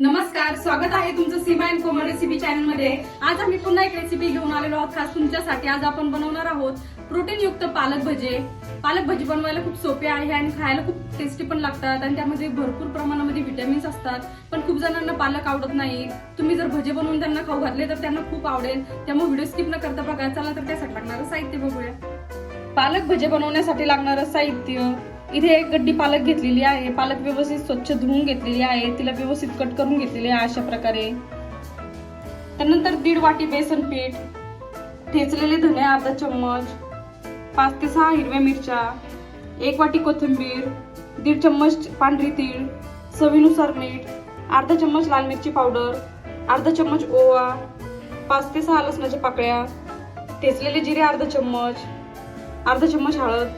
नमस्कार स्वागत आहे तुमचं सीमा अँड कोमल रेसिपी चॅनलमध्ये. आज आम्ही पुन्हा एक रेसिपी घेऊन आलेलो आहोत. खास तुमच्यासाठी आज आपण बनवणार आहोत प्रोटीन युक्त पालक भजे. पालक भजी बनवायला खूप सोपे आहे आणि खायला खूप टेस्टी पण लागतात आणि त्यामध्ये भरपूर प्रमाणामध्ये व्हिटॅमिन्स असतात. पण खूप जणांना पालक आवडत नाही. तुम्ही जर भजे बनवून त्यांना खाऊ घातले तर त्यांना खूप आवडेल. त्यामुळे व्हिडिओ स्किप न करता बघा. चला तर त्यासाठी लागणारं साहित्य बघूया. पालक भजे बनवण्यासाठी लागणारं साहित्य. इथे एक गड्डी पालक घेतलेली आहे. पालक व्यवस्थित स्वच्छ धुवून घेतलेली आहे. तिला व्यवस्थित कट करून घेतलेली आहे अशा प्रकारे. त्यानंतर दीड वाटी बेसन पीठ ठेचलेले धने अर्धा चम्मच पाच ते सहा हिरव्या मिरच्या एक वाटी कोथिंबीर दीड चम्मच पांढरी तीळ चवीनुसार मीठ अर्धा चम्मच लाल मिरची पावडर अर्धा चम्मच ओवा पाच ते सहा लसणाच्या पाकळ्या ठेचलेले जिरे अर्धा चम्मच अर्धा चम्मच हळद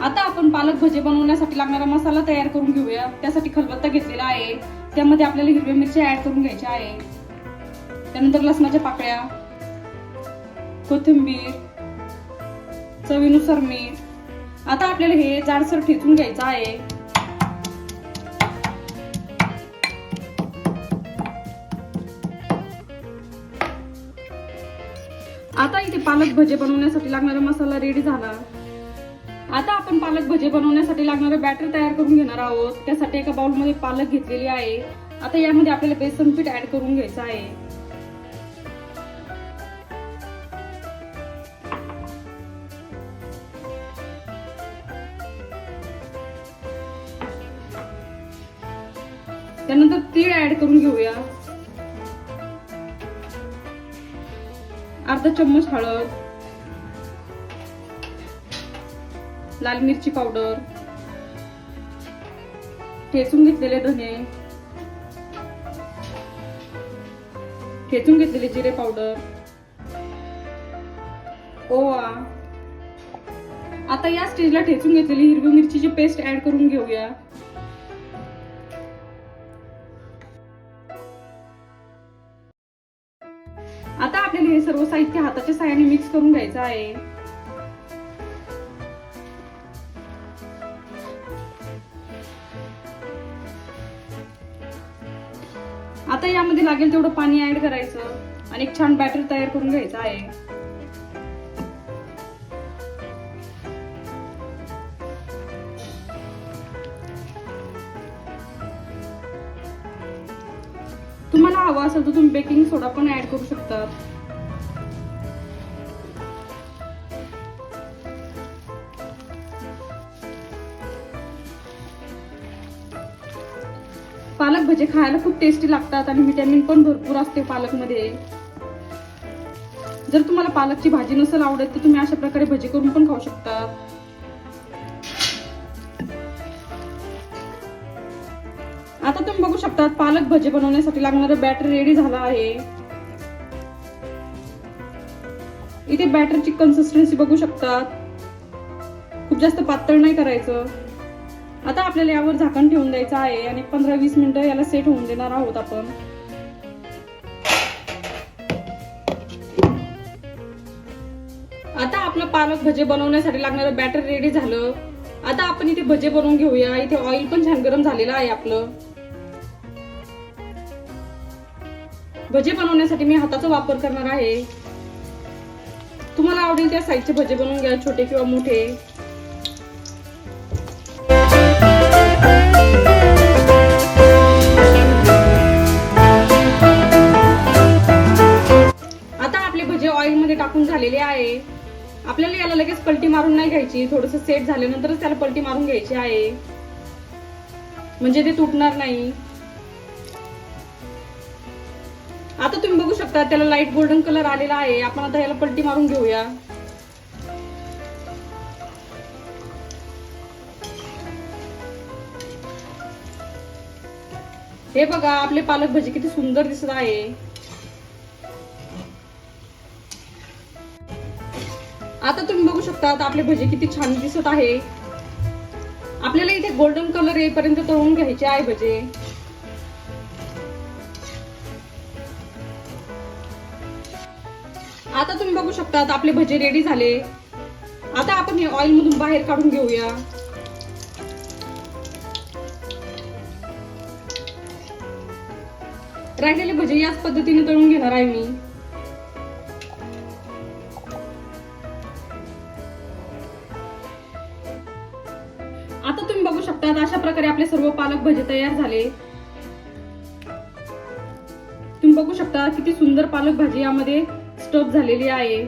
आता आपण पालक भजे बनवण्यासाठी लागणारा मसाला तयार करून घेऊया. त्यासाठी खलबत्ता घेतलेला आहे. त्यामध्ये आपल्याला हिरव्या मिरच्या ऍड करून घ्यायच्या आहे. त्यानंतर लसणाच्या पाकळ्या कोथिंबीर चवीनुसार मीठ. आता आपल्याला हे जाडसर ठेचून घ्यायचं आहे. आता इथे पालक भजे बनवण्यासाठी लागणारा मसाला रेडी झाला. आता आपण पालक भजे बनवण्यासाठी लागणारं बॅटर तयार करून घेणार आहोत. त्यासाठी एका बाउलमध्ये पालक घेतलेली आहे. आता यामध्ये आपल्याला बेसन पीठ ऍड करून घ्यायचं आहे. त्यानंतर तीळ ऍड करून घेऊया. अर्धा चम्मच हळद. लाल मिरची पावडर ठेचून घेतलेले धने ठेचून घेतलेले जिरे पावडर ओवा. आता या स्टेजला ठेचून घेतलेली हिरवी मिरचीची पेस्ट ऍड करून घेऊया. आता आपल्याला हे सर्व साहित्य हाताच्या साह्याने मिक्स करून घ्यायचं आहे. आता यामध्ये लागेल तेवढं पाणी ऍड करायचं आणि एक छान बॅटर तयार करून घ्यायचं आहे. तुम्हाला हवा असेल तर तुम्ही बेकिंग सोडा पण ऍड करू शकता पालक भजे खायला खूप टेस्टी लागतात आणि व्हिटॅमिन पण भरपूर असते पालकमध्ये. जर तुम्हाला पालकची भाजी नसेल आवडत तर तुम्ही अशा प्रकारे भजी करून पण खाऊ शकता. आता तुम्ही बघू शकता पालक भजे बनवण्यासाठी लागणारं बॅटर रेडी झाला आहे. इथे बॅटरची कन्सिस्टन्सी बघू शकता. खूप जास्त पातळ नाही करायचं. आता आपल्याला यावर झाकण ठेवून द्यायचं आहे आणि पंधरा वीस मिनिटं याला सेट होऊन देणार आहोत आपण. आता आपलं पालक भजे बनवण्यासाठी लागणारं बॅटर रेडी झालं. आता आपण इथे भजे बनवून घेऊया. इथे ऑइल पण छान गरम झालेलं आहे आपलं. भजे बनवण्यासाठी मी हाताचा वापर करणार आहे. तुम्हाला आवडेल त्या साईजचे भजे बनवून घ्या छोटे किंवा मोठे. पलटी मारून नाही घ्यायची. थोडस सेट झाल्यानंतरच त्याला पलटी मारून घ्यायची आहे. म्हणजे ते तुटणार नाही. आता तुम्ही बघू शकता त्याला लाइट गोल्डन कलर आलेला आहे. आपण आता याला पलटी मारून घेऊया. हे बघा आपले पालक भजी किती सुंदर दिसत आहे. आता तुम्ही बघू शकता आता आपले भजे किती छान दिसत आहे. आपल्याला इथे गोल्डन कलर येईपर्यंत तळून घ्यायचे आहे भजे. आता तुम्ही बघू शकता आता आपले भजे रेडी झाले. आता आपण हे ऑइल मधून बाहेर काढून घेऊया. राहिलेले भजे याच पद्धतीने तळून घेणार आहे मी. आता तुम्ही बघू शकता अशा प्रकारे आपले सर्व पालक भजे तयार झाले. तुम्ही बघू शकता किती सुंदर पालक भाजी यामध्ये स्टफ झालेली आहे.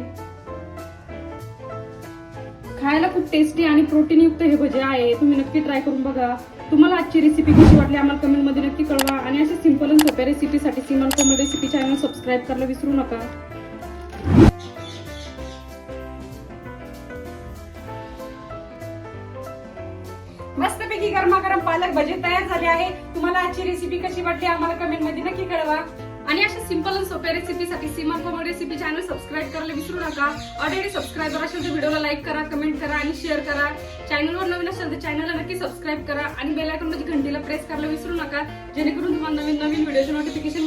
खायला खूप टेस्टी आणि प्रोटीन युक्त हे भजे आहे. तुम्ही नक्की ट्राय करून बघा. तुम्हाला आजची रेसिपी कशी वाटली आम्हाला कमेंटमध्ये नक्की कळवा. आणि अशा सिंपल आणि सोप्या रेसिपीसाठी सिमल कोमल रेसिपी चॅनल सबस्क्राईब करायला विसरू नका. मस्तपैकी गरमागरम पालक भजे तयार झाले आहे. तुम्हाला आजची रेसिपी कशी वाटली आम्हाला कमेंटमध्ये नक्की कळवा. आणि अशा सिंपल आणि सोप्या रेसिपीसाठी Seema Komal recipe channel subscribe करायला विसरू नका. ऑलरेडी सबस्क्राईबर असेल तर व्हिडिओला लाईक करा कमेंट करा आणि शेअर करा. चॅनलवर नवीन असेल तर चॅनलला नक्की सबस्क्राईब करा. आणि बेल आयकॉनमध्ये घंटीला प्रेस करायला विसरू नका. जेणेकरून तुम्हाला नवीन नवीन व्हिडिओचे नोटिफिकेशन